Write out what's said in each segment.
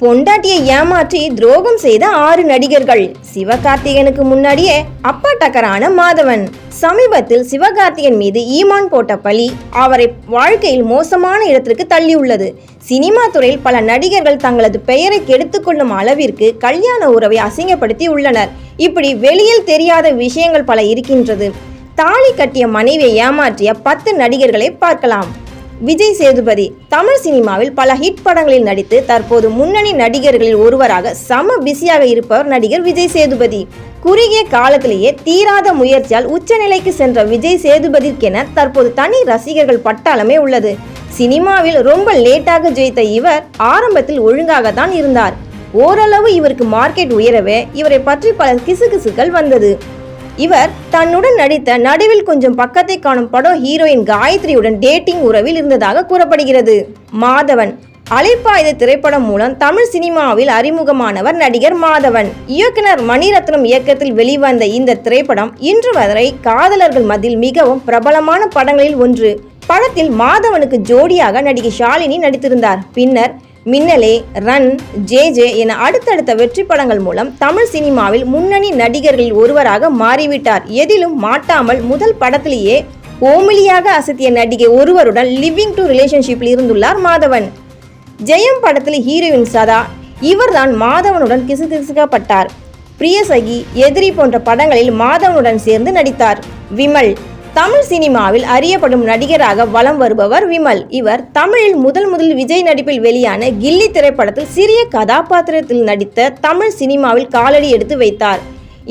பொண்டாட்டியை ஏமாற்றி துரோகம் செய்த ஆறு நடிகர்கள். சிவகார்த்திகனுக்கு முன்னாடியே அப்பா டக்கரான மாதவன். சமீபத்தில் சிவகார்த்திகன் மீது ஈமான் போட்ட பழி அவரை வாழ்க்கையில் மோசமான இடத்திற்கு தள்ளியுள்ளது. சினிமா துறையில் பல நடிகர்கள் தங்களது பெயரை கெடுத்துக்கொள்ளும் அளவிற்கு கல்யாண உறவை அசிங்கப்படுத்தி உள்ளனர். இப்படி வெளியில் தெரியாத விஷயங்கள் பல இருக்கின்றது. தாலி கட்டிய மனைவியை ஏமாற்றிய பத்து நடிகர்களை பார்க்கலாம். விஜய் சேதுபதி தமிழ் சினிமாவில் பல ஹிட் படங்களில் நடித்து தற்போது முன்னணி நடிகர்களில் ஒருவராக சம பிஸியாக இருப்பவர் நடிகர் விஜய் சேதுபதி. குறுகிய காலத்திலேயே தீராத முயற்சியால் உச்சநிலைக்கு சென்ற விஜய் சேதுபதிக்கென தற்போது தனி ரசிகர்கள் பட்டாளமே உள்ளது. சினிமாவில் ரொம்ப லேட்டாக ஜெயித்த இவர் ஆரம்பத்தில் ஒழுங்காக தான் இருந்தார். ஓரளவு இவருக்கு மார்க்கெட் உயரவே இவரை பற்றி பல கிசுகிசுக்கள் வந்தது. இவர் தன்னுடன் நடித்த நடுவில் கொஞ்சம் பக்கத்தை காணும் படம் ஹீரோயின் காயத்ரியுடன் டேட்டிங் உறவில் இருந்ததாக கூறப்படுகிறது. மாதவன் அலைப்பாயுத திரைப்படம் மூலம் தமிழ் சினிமாவில் அறிமுகமானவர் நடிகர் மாதவன். இயக்குனர் மணிரத்னம் இயக்கத்தில் வெளிவந்த இந்த திரைப்படம் இன்று வரை காதலர்கள் மத்தியில் மிகவும் பிரபலமான படங்களில் ஒன்று. படத்தில் மாதவனுக்கு ஜோடியாக நடிகை ஷாலினி நடித்திருந்தார். பின்னர் மின்னலே ரன் ஜே ஜே என அடுத்தடுத்த வெற்றி படங்கள் மூலம் தமிழ் சினிமாவில் முன்னணி நடிகர்களில் ஒருவராக மாறிவிட்டார். எதிலும் மாட்டாமல் முதல் படத்திலேயே ஓமிலியாக அசத்திய நடிகை ஒருவருடன் லிவிங் டு ரிலேஷன்ஷிப்பில் இருந்துள்ளார் மாதவன். ஜெயம் படத்தில் ஹீரோயின் சதா இவர்தான் மாதவனுடன் கிசுகிசுக்கப்பட்டார் பிரியசகி எதிரி போன்ற படங்களில் மாதவனுடன் சேர்ந்து நடித்தார். விமல் தமிழ் சினிமாவில் அறியப்படும் நடிகராக வலம் வருபவர் விமல். இவர் தமிழில் முதல் முதல் விஜய் நடிப்பில் வெளியான கில்லி திரைப்படத்தில் சிறிய கதாபாத்திரத்தில் நடித்த தமிழ் சினிமாவில் காலடி எடுத்து வைத்தார்.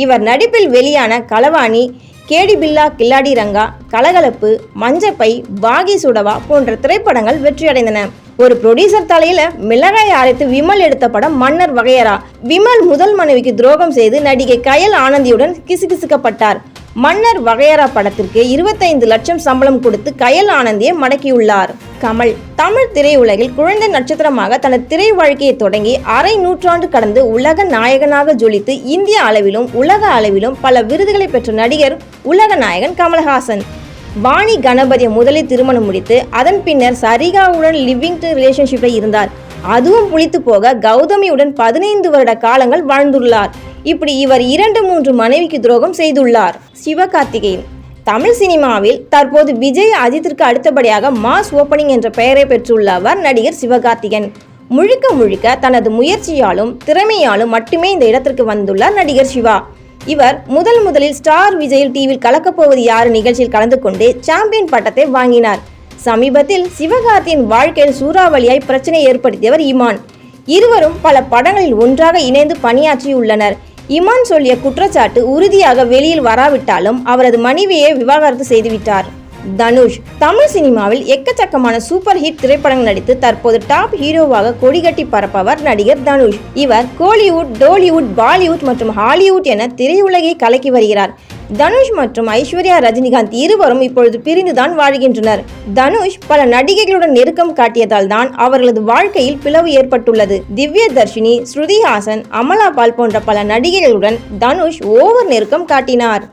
இவர் நடிப்பில் வெளியான களவாணி கேடி பில்லா கில்லாடி ரங்கா கலகலப்பு மஞ்சப்பை பாகி சுடவா போன்ற திரைப்படங்கள் வெற்றியடைந்தன. ஒரு ப்ரொடியூசர் தலையில மிளகாய் அரைத்து விமல் எடுத்த படம் மன்னர் வகையரா. விமல் முதல் மனைவிக்கு துரோகம் செய்து நடிகை கயல் ஆனந்தியுடன் கிசுகிசுக்கப்பட்டார். மன்னர் வகையரா படத்திற்கு இருபத்தைந்து லட்சம் சம்பளம் கொடுத்து கயல் ஆனந்தியை மடக்கியுள்ளார். கமல் தமிழ் திரையுலகில் குழந்தை நட்சத்திரமாக தனது திரை வாழ்க்கையை தொடங்கி அரை நூற்றாண்டு கடந்து உலக நாயகனாக ஜொலித்து இந்திய அளவிலும் உலக அளவிலும் பல விருதுகளை பெற்ற நடிகர் உலக நாயகன் கமல்ஹாசன். வாணி கணபதியை முதலில் திருமணம் முடித்து அதன் பின்னர் சரிகாவுடன் லிவிங் டு ரிலேஷன்ஷிப்பில் இருந்தார். அதுவும் புளித்து போக கௌதமியுடன் பதினைந்து வருட காலங்கள் வாழ்ந்துள்ளார். இப்படி இவர் இரண்டு மூன்று மனைவிக்கு துரோகம் செய்துள்ளார். சிவகார்த்திகேயன் தமிழ் சினிமாவில் தற்போது விஜய் அஜித்திற்கு அடுத்தபடியாக மாஸ் ஓப்பனிங் என்ற பெயரை பெற்றுள்ளவர் நடிகர் சிவகார்த்திகேயன். முழுக்க முழுக்க தனது முயற்சியாலும் திறமையாலும் மட்டுமே இந்த இடத்திற்கு வந்துள்ளார் நடிகர் சிவா. இவர் முதல் முதலில் ஸ்டார் விஜயில் டிவியில் கலக்கப்போவது யாரு நிகழ்ச்சியில் கலந்து கொண்டு சாம்பியன் பட்டத்தை வாங்கினார். சமீபத்தில் சிவகார்த்தியின் வாழ்க்கையில் சூறாவளியாய் பிரச்சனை ஏற்படுத்தியவர் இமான். இருவரும் பல படங்களில் ஒன்றாக இணைந்து பணியாற்றியுள்ளனர். இமான் சொல்லிய குற்றச்சாட்டு உறுதியாக வெளியில் வராவிட்டாலும் அவரது மனைவியை விவாகரத்து செய்துவிட்டார். தனுஷ் தமிழ் சினிமாவில் எக்கச்சக்கமான சூப்பர் ஹிட் திரைப்படங்கள் நடித்து தற்போது டாப் ஹீரோவாக கொடிகட்டி பரப்பவர் நடிகர் தனுஷ். இவர் கோலிவுட் டோலிவுட் பாலிவுட் மற்றும் ஹாலிவுட் என திரையுலகை கலக்கி வருகிறார். தனுஷ் மற்றும் ஐஸ்வர்யா ரஜினிகாந்த் இருவரும் இப்பொழுது பிரிந்துதான் வாழ்கின்றனர். தனுஷ் பல நடிகைகளுடன் நெருக்கம் காட்டியதால் தான் அவர்களது வாழ்க்கையில் பிளவு ஏற்பட்டுள்ளது. திவ்ய தர்ஷினி ஸ்ருதி ஹாசன் அமலா பால் போன்ற பல நடிகைகளுடன் தனுஷ் ஓவர் நெருக்கம் காட்டினார்.